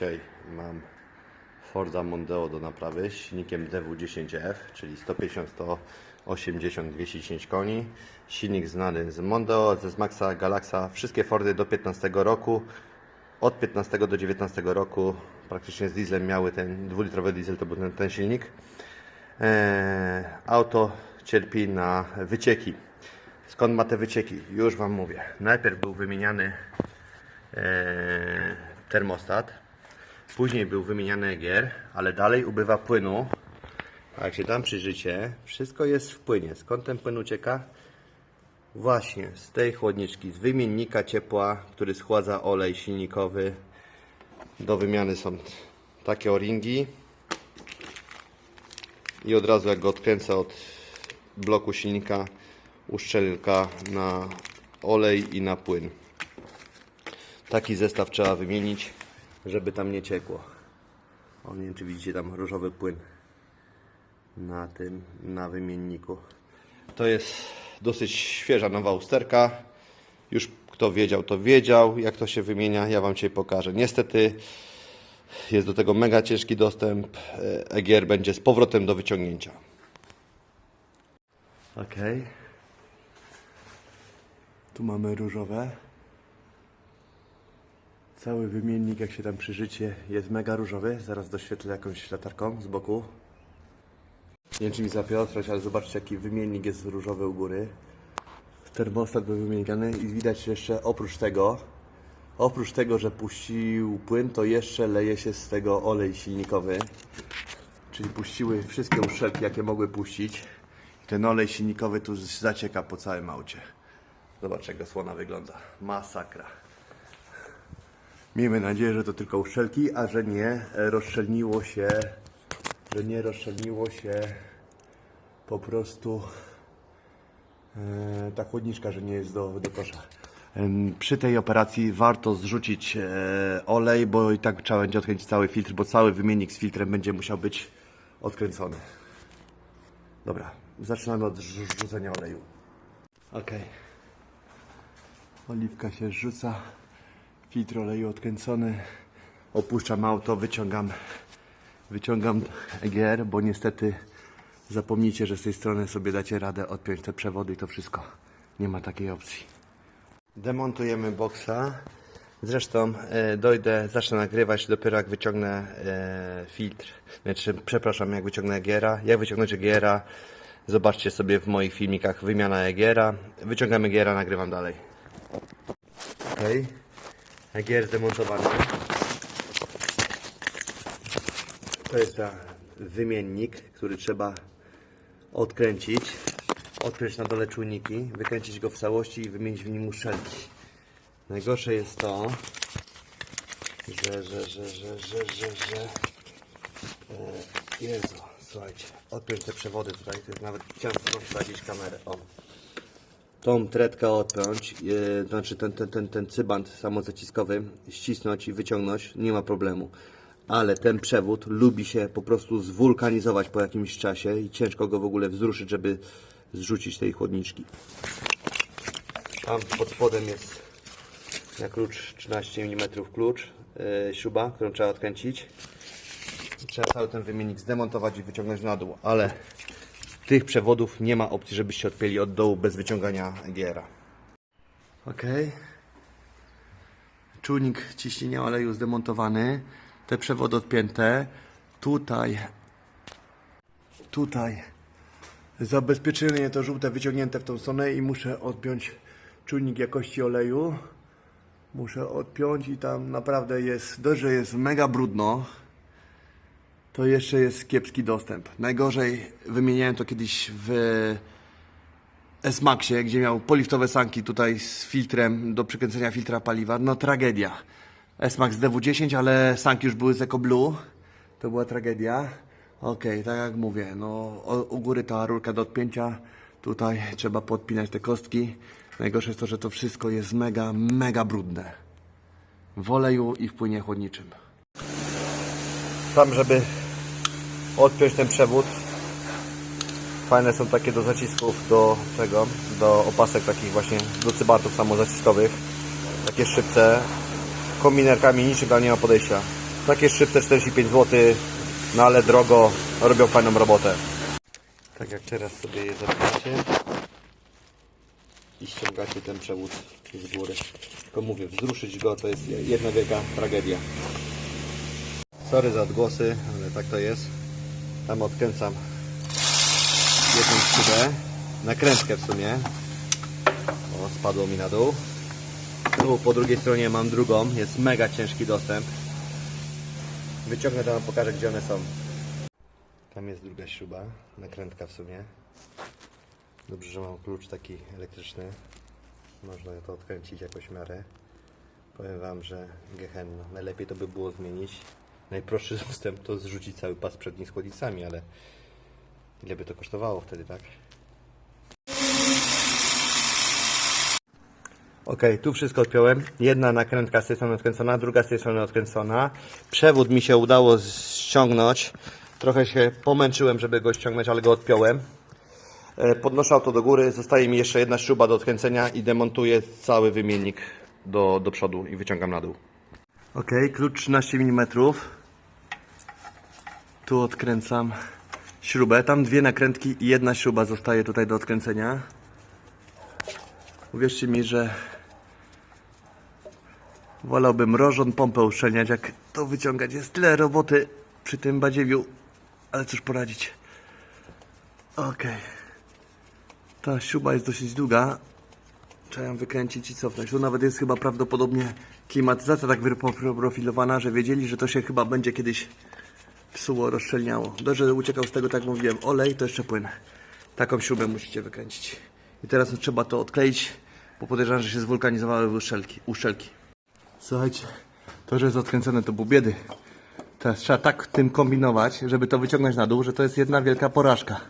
Dzisiaj mam Forda Mondeo do naprawy z silnikiem DW10F, czyli 150, 180, 210 koni. Silnik znany z Mondeo, ze Maxa, Galaxa, wszystkie Fordy do 15 roku. Od 15 do 19 roku praktycznie z dieslem miały ten dwulitrowy diesel, to był ten, ten silnik. Eee, auto cierpi na wycieki. Skąd ma te wycieki? Już Wam mówię. Najpierw był wymieniany e, termostat, później był wymieniany EGR, ale dalej ubywa płynu. A jak się tam przyjrzycie, wszystko jest w płynie. Skąd ten płyn ucieka? Właśnie z tej chłodniczki, z wymiennika ciepła, który schładza olej silnikowy. Do wymiany są takie o-ringi. I od razu jak go odkręcę od bloku silnika, uszczelka na olej i na płyn. Taki zestaw trzeba wymienić, żeby tam nie ciekło. O, nie wiem czy widzicie tam różowy płyn na tym, na wymienniku. To jest dosyć świeża nowa usterka. Już kto wiedział, to wiedział, jak to się wymienia. Ja Wam dzisiaj pokażę. Niestety jest do tego mega ciężki dostęp. E, EGR będzie z powrotem do wyciągnięcia. Ok. Tu mamy różowe. Cały wymiennik, jak się tam przyjrzycie, jest mega różowy. Zaraz doświetlę jakąś latarką z boku. Nie wiem, czy mi złapie ostrość, ale zobaczcie, jaki wymiennik jest różowy u góry. Termostat był wymieniany i widać jeszcze oprócz tego, oprócz tego, że puścił płyn, to jeszcze leje się z tego olej silnikowy. Czyli puściły wszystkie uszczelki, jakie mogły puścić. Ten olej silnikowy tu zacieka po całym aucie. Zobacz, jak zasłona wygląda. Masakra. Miejmy nadzieję, że to tylko uszczelki, a że nie e, rozszczelniło się, że nie rozszczelniło się po prostu e, ta chłodniczka, że nie jest do, do kosza. Em, Przy tej operacji warto zrzucić e, olej, bo i tak trzeba będzie odkręcić cały filtr, bo cały wymiennik z filtrem będzie musiał być odkręcony. Dobra, zaczynamy od rzucenia oleju. Ok. Oliwka się rzuca, filtr oleju odkręcony. Opuszczam auto, wyciągam, wyciągam EGR, bo niestety zapomnijcie, że z tej strony sobie dacie radę odpiąć te przewody i to wszystko. Nie ma takiej opcji. Demontujemy boksa. Zresztą e, dojdę, zacznę nagrywać dopiero jak wyciągnę e, filtr. Znaczy, przepraszam, jak wyciągnę EGR-a. Jak wyciągnąć EGR-a? Zobaczcie sobie w moich filmikach wymiana EGR-a. Wyciągamy EGR-a, nagrywam dalej. Ok. EGR zdemontowany. To jest ta wymiennik, który trzeba odkręcić. Odkręcić na dole czujniki, wykręcić go w całości i wymienić w nim uszczelki. Najgorsze jest to, że, że, że, że, że, że, że e, Jezu, słuchajcie, odpiąć te przewody tutaj, to jest nawet chciałem wsadzić kamerę, o. Tą tretkę odpiąć, to znaczy ten, ten, ten, ten cybant samozaciskowy, ścisnąć i wyciągnąć, nie ma problemu. Ale ten przewód lubi się po prostu zwulkanizować po jakimś czasie i ciężko go w ogóle wzruszyć, żeby zrzucić tej chłodniczki. Tam pod spodem jest na klucz 13 mm klucz, yy, śruba, którą trzeba odkręcić. Trzeba cały ten wymiennik zdemontować i wyciągnąć na dół, ale tych przewodów nie ma opcji, żebyście odpięli od dołu bez wyciągania EGR-a. Ok. Czujnik ciśnienia oleju zdemontowany. Te przewody odpięte. Tutaj, tutaj zabezpieczenie to żółte wyciągnięte w tą stronę i muszę odpiąć czujnik jakości oleju. Muszę odpiąć i tam naprawdę jest, dość, że jest mega brudno, to jeszcze jest kiepski dostęp. Najgorzej wymieniałem to kiedyś w S-Maxie, gdzie miał poliftowe sanki tutaj z filtrem do przykręcenia filtra paliwa. No tragedia. S-Max DW10, ale sanki już były z EcoBlue. To była tragedia. Okej, tak jak mówię, no u góry ta rurka do odpięcia. Tutaj trzeba podpinać te kostki. Najgorsze jest to, że to wszystko jest mega, mega brudne. W oleju i w płynie chłodniczym. Tam, żeby odpiąć ten przewód, Fajne są takie do zacisków do tego, do opasek takich właśnie, do cybartów samozaciskowych. Takie szybce, kombinerkami niczym tam nie ma podejścia. Takie szybce 45 zł, no ale drogo, robią fajną robotę. Tak jak teraz sobie je zabieracie i ściągacie ten przewód z góry. Tylko mówię, wzruszyć go to jest jedna wielka tragedia. Sorry za odgłosy, ale tak to jest. Tam odkręcam jedną szybę, nakrętkę w sumie. O, spadło mi na dół. Tu po drugiej stronie mam drugą, jest mega ciężki dostęp. Wyciągnę to, pokażę gdzie one są. Tam jest druga śruba, nakrętka w sumie. Dobrze, że mam klucz taki elektryczny. Można to odkręcić jakoś w miarę. Powiem Wam, że gehenna. Najlepiej to by było zmienić. Najprostszy dostęp to zrzucić cały pas przedni z chłodnicami, ale ile by to kosztowało wtedy, tak? Ok, tu wszystko odpiąłem. Jedna nakrętka z tej strony odkręcona, druga z tej strony odkręcona. Przewód mi się udało ściągnąć. Trochę się pomęczyłem, żeby go ściągnąć, ale go odpiąłem. E, Podnoszę auto do góry, zostaje mi jeszcze jedna śruba do odkręcenia i demontuję cały wymiennik do, do przodu i wyciągam na dół. Ok, klucz 13 mm. Tu odkręcam śrubę. Tam dwie nakrętki i jedna śruba zostaje tutaj do odkręcenia. Uwierzcie mi, że wolałbym rożon pompę uszczelniać, jak to wyciągać. Jest tyle roboty przy tym badziewiu, ale cóż poradzić. Okej. Ta śruba jest dosyć długa. Trzeba ją wykręcić i cofnąć. Tu nawet jest chyba prawdopodobnie klimatyzacja tak wyprofilowana, że wiedzieli, że to się chyba będzie kiedyś psuło, rozszczelniało. Dobrze, że uciekał z tego, tak mówiłem, olej, to jeszcze płyn. Taką śrubę musicie wykręcić. I teraz trzeba to odkleić, bo podejrzewam, że się zwulkanizowały uszczelki. uszczelki. Słuchajcie, to, że jest odkręcone, to był biedy. Teraz trzeba tak tym kombinować, żeby to wyciągnąć na dół, że to jest jedna wielka porażka.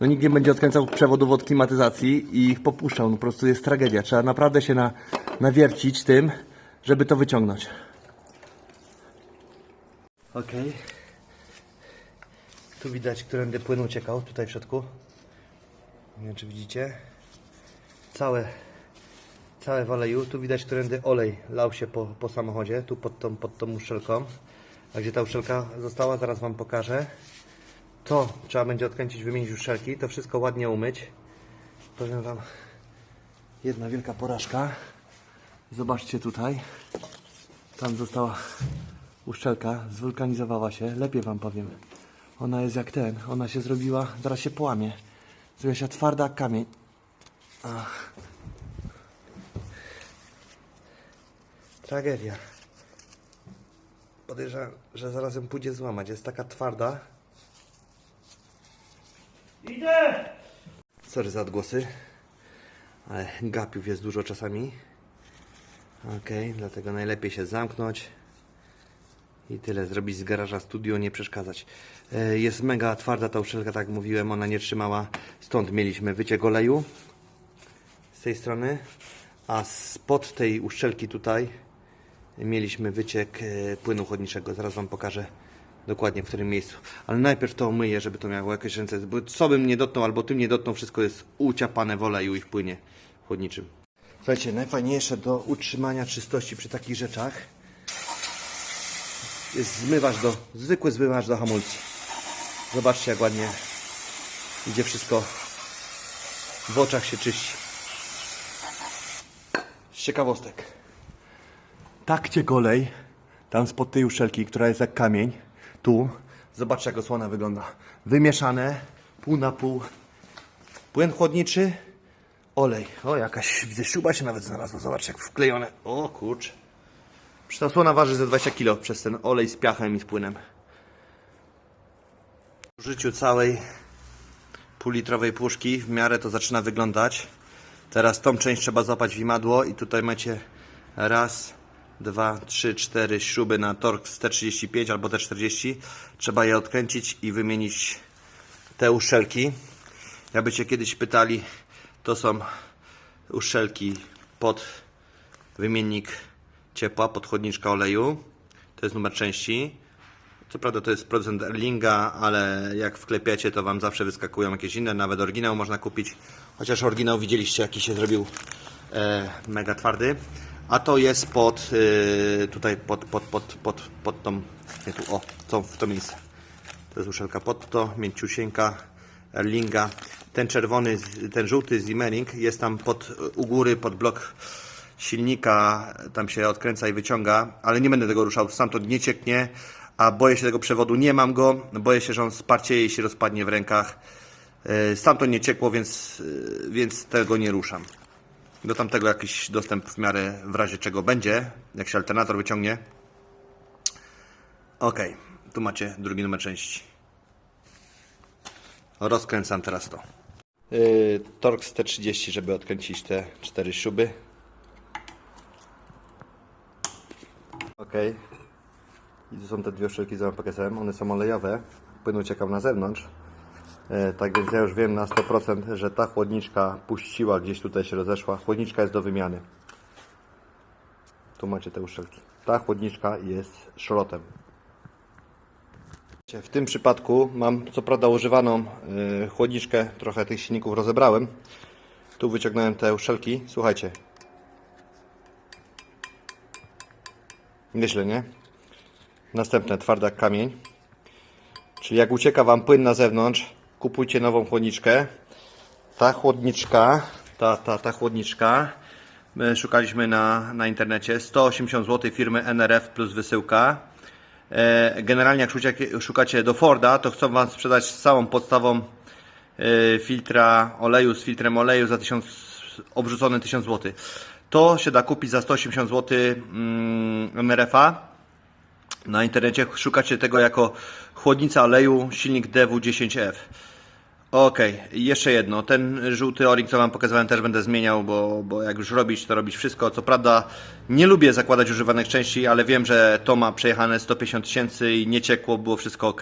No nikt nie będzie odkręcał przewodów od klimatyzacji i ich popuszczał. No po prostu jest tragedia. Trzeba naprawdę się na, nawiercić tym, żeby to wyciągnąć. Ok. Tu widać, którędy płyn uciekał, tutaj w środku. Nie wiem, czy widzicie. Całe, całe w oleju. Tu widać, którędy olej lał się po, po samochodzie, tu pod tą, pod tą uszczelką. A gdzie ta uszczelka została, zaraz Wam pokażę. To trzeba będzie odkręcić, wymienić uszczelki, to wszystko ładnie umyć. Powiem Wam, jedna wielka porażka. Zobaczcie tutaj. Tam została uszczelka, zwulkanizowała się. Lepiej Wam powiem. Ona jest jak ten, ona się zrobiła, zaraz się połamie. Zrobiła się twarda jak kamień. Ach. Tragedia. Podejrzewam, że zaraz ją pójdzie złamać. Jest taka twarda. Idę! Sorry za odgłosy, ale gapiów jest dużo czasami. Ok, dlatego najlepiej się zamknąć i tyle. Zrobić z garaża studio, nie przeszkadzać. E, Jest mega twarda ta uszczelka, tak jak mówiłem, ona nie trzymała. Stąd mieliśmy wyciek oleju z tej strony, a spod tej uszczelki tutaj mieliśmy wyciek e, płynu chłodniczego. Zaraz Wam pokażę dokładnie w którym miejscu. Ale najpierw to umyję, żeby to miało jakieś ręce. Bo co bym nie dotknął, albo tym nie dotknął, wszystko jest uciapane w oleju i w płynie chłodniczym. Słuchajcie, najfajniejsze do utrzymania czystości przy takich rzeczach jest zmywacz do, zwykły zmywacz do hamulca. Zobaczcie jak ładnie idzie wszystko w oczach się czyści. Z ciekawostek. Tak cię golej, tam spod tej uszelki, która jest jak kamień, tu, zobaczcie jak osłona wygląda. Wymieszane, pół na pół, płyn chłodniczy, olej. O, jakaś, widzę, śruba się nawet znalazła, zobaczcie jak wklejone. O kurcz. Ta osłona waży ze 20 kg przez ten olej z piachem i z płynem. W użyciu całej półlitrowej puszki w miarę to zaczyna wyglądać. Teraz tą część trzeba złapać w imadło i tutaj macie raz, dwa, trzy, cztery śruby na Torx T35 albo T40. Trzeba je odkręcić i wymienić te uszczelki. Jakbyście kiedyś pytali, to są uszczelki pod wymiennik ciepła, pod chłodniczka oleju. To jest numer części. Co prawda to jest producent Erlinga, ale jak wklepiacie, to Wam zawsze wyskakują jakieś inne, nawet oryginał można kupić. Chociaż oryginał widzieliście, jaki się zrobił e, mega twardy. A to jest pod, yy, tutaj pod, pod, pod, pod, pod tą, nie tu, o, tą, w to miejsce. To jest uszelka pod to, mięciusieńka, Erlinga. Ten czerwony, ten żółty Zimmering jest tam pod, u góry, pod blok silnika, tam się odkręca i wyciąga, ale nie będę tego ruszał, stamtąd nie cieknie, a boję się tego przewodu, nie mam go, boję się, że on sparcieje i się rozpadnie w rękach. Yy, Stamtąd nie ciekło, więc, yy, więc tego nie ruszam. Do tamtego jakiś dostęp w miarę w razie czego będzie, jak się alternator wyciągnie. Ok, tu macie drugi numer części. Rozkręcam teraz to. Yy, Torx T30, żeby odkręcić te cztery śruby. Ok. I tu są te dwie szyłki z MPKSM. One są olejowe. Płyn uciekał na zewnątrz. E, Tak więc ja już wiem na 100%, że ta chłodniczka puściła, gdzieś tutaj się rozeszła. Chłodniczka jest do wymiany. Tu macie te uszczelki. Ta chłodniczka jest szrotem. W tym przypadku mam co prawda używaną y, chłodniczkę, trochę tych silników rozebrałem. Tu wyciągnąłem te uszczelki. Słuchajcie. Nieźle, nie? Następne, twarda kamień. Czyli jak ucieka Wam płyn na zewnątrz, kupujcie nową chłodniczkę. Ta chłodniczka, ta, ta, ta chłodniczka, my szukaliśmy na, na internecie, 180 zł firmy NRF plus wysyłka. E, Generalnie jak szukacie, szukacie do Forda, to chcą Wam sprzedać z całą podstawą e, filtra oleju z filtrem oleju za 1000, obrzucony 1000 zł. To się da kupić za 180 zł NRF-a. Na internecie szukacie tego jako chłodnica oleju, silnik DW10F. Ok, jeszcze jedno. Ten żółty o co Wam pokazywałem, też będę zmieniał, bo, bo jak już robić, to robić wszystko. Co prawda, nie lubię zakładać używanych części, ale wiem, że to ma przejechane 150 tysięcy i nie ciekło, było wszystko ok.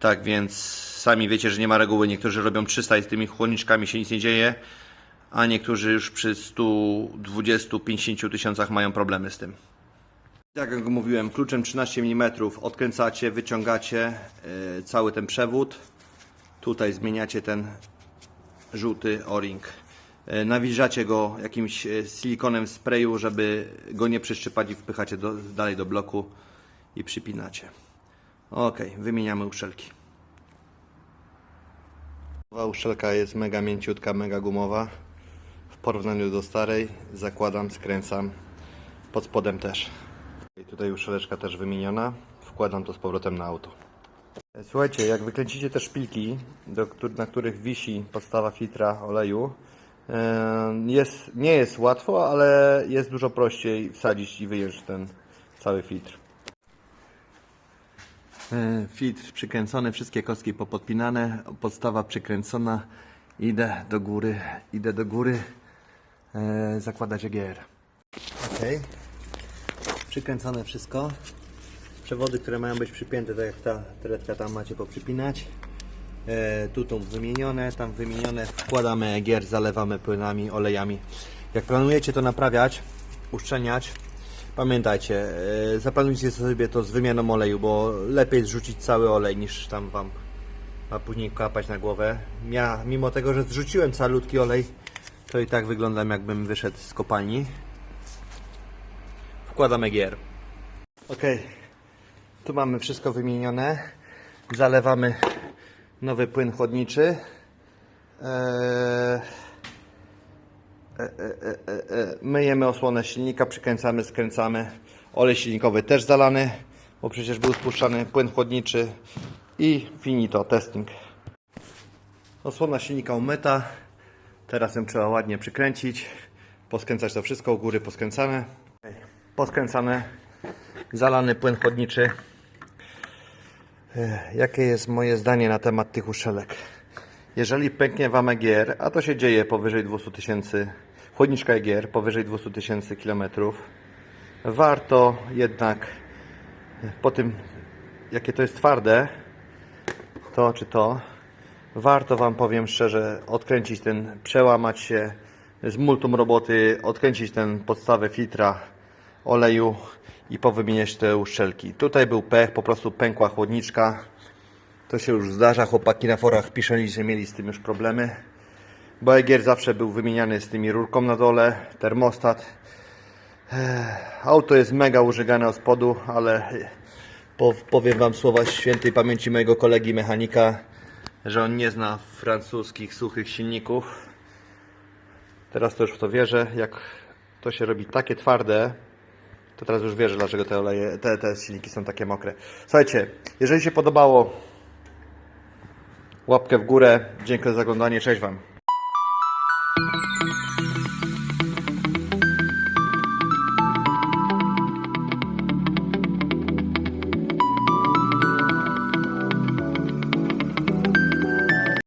Tak więc sami wiecie, że nie ma reguły. Niektórzy robią 300 i z tymi chłodniczkami się nic nie dzieje, a niektórzy już przy 120-50 tysiącach mają problemy z tym. Jak jak mówiłem, kluczem 13 mm odkręcacie, wyciągacie yy, cały ten przewód. Tutaj zmieniacie ten żółty o-ring. Yy, nawilżacie go jakimś yy, silikonem w sprayu, żeby go nie przyszczypać i wpychacie do, dalej do bloku i przypinacie. Ok, wymieniamy uszczelki. Nowa uszczelka jest mega mięciutka, mega gumowa. Porównaniu do starej zakładam, skręcam. Pod spodem też. I tutaj już szeleczka też wymieniona. Wkładam to z powrotem na auto. Słuchajcie, jak wykręcicie te szpilki, do, na których wisi podstawa filtra oleju, jest, nie jest łatwo, ale jest dużo prościej wsadzić i wyjąć ten cały filtr. E, Filtr przykręcony, wszystkie kostki popodpinane, podstawa przykręcona. Idę do góry, idę do góry zakładać EGR. Okej przykręcone wszystko. Przewody, które mają być przypięte, tak jak ta tretka tam macie poprzypinać. E, tu wymienione, tam wymienione. Wkładamy egier, zalewamy płynami, olejami. Jak planujecie to naprawiać, uszczelniać, pamiętajcie, e, zaplanujcie sobie to z wymianą oleju, bo lepiej zrzucić cały olej niż tam wam a później kapać na głowę. Ja, mimo tego, że zrzuciłem calutki olej, to i tak wyglądam jakbym wyszedł z kopalni. Wkładamy gier. Ok, tu mamy wszystko wymienione. Zalewamy nowy płyn chłodniczy. Eee, e, e, e, e, myjemy osłonę silnika, przykręcamy, skręcamy. Olej silnikowy też zalany, bo przecież był spuszczany płyn chłodniczy. I finito, testing. Osłona silnika umyta. Teraz ją trzeba ładnie przykręcić. Poskręcać to wszystko, u góry poskręcane. Poskręcane. Zalany płyn chłodniczy. Ech, Jakie jest moje zdanie na temat tych uszelek? Jeżeli pęknie Wam EGR, a to się dzieje powyżej 200 tysięcy, chłodniczka EGR powyżej 200 tysięcy kilometrów, warto jednak po tym, jakie to jest twarde, to czy to, warto Wam powiem szczerze odkręcić ten, przełamać się z multum roboty, odkręcić ten podstawę filtra oleju i powymieniać te uszczelki. Tutaj był pech, po prostu pękła chłodniczka. To się już zdarza, chłopaki na forach piszeli, że mieli z tym już problemy. Bo zawsze był wymieniany z tymi rurką na dole, termostat. Auto jest mega użygane od spodu, ale po, powiem Wam słowa świętej pamięci mojego kolegi mechanika, że on nie zna francuskich suchych silników. Teraz to już w to wierzę. Jak to się robi takie twarde, to teraz już wierzę, dlaczego te oleje, te, te silniki są takie mokre. Słuchajcie, jeżeli się podobało, łapkę w górę. Dziękuję za oglądanie. Cześć Wam.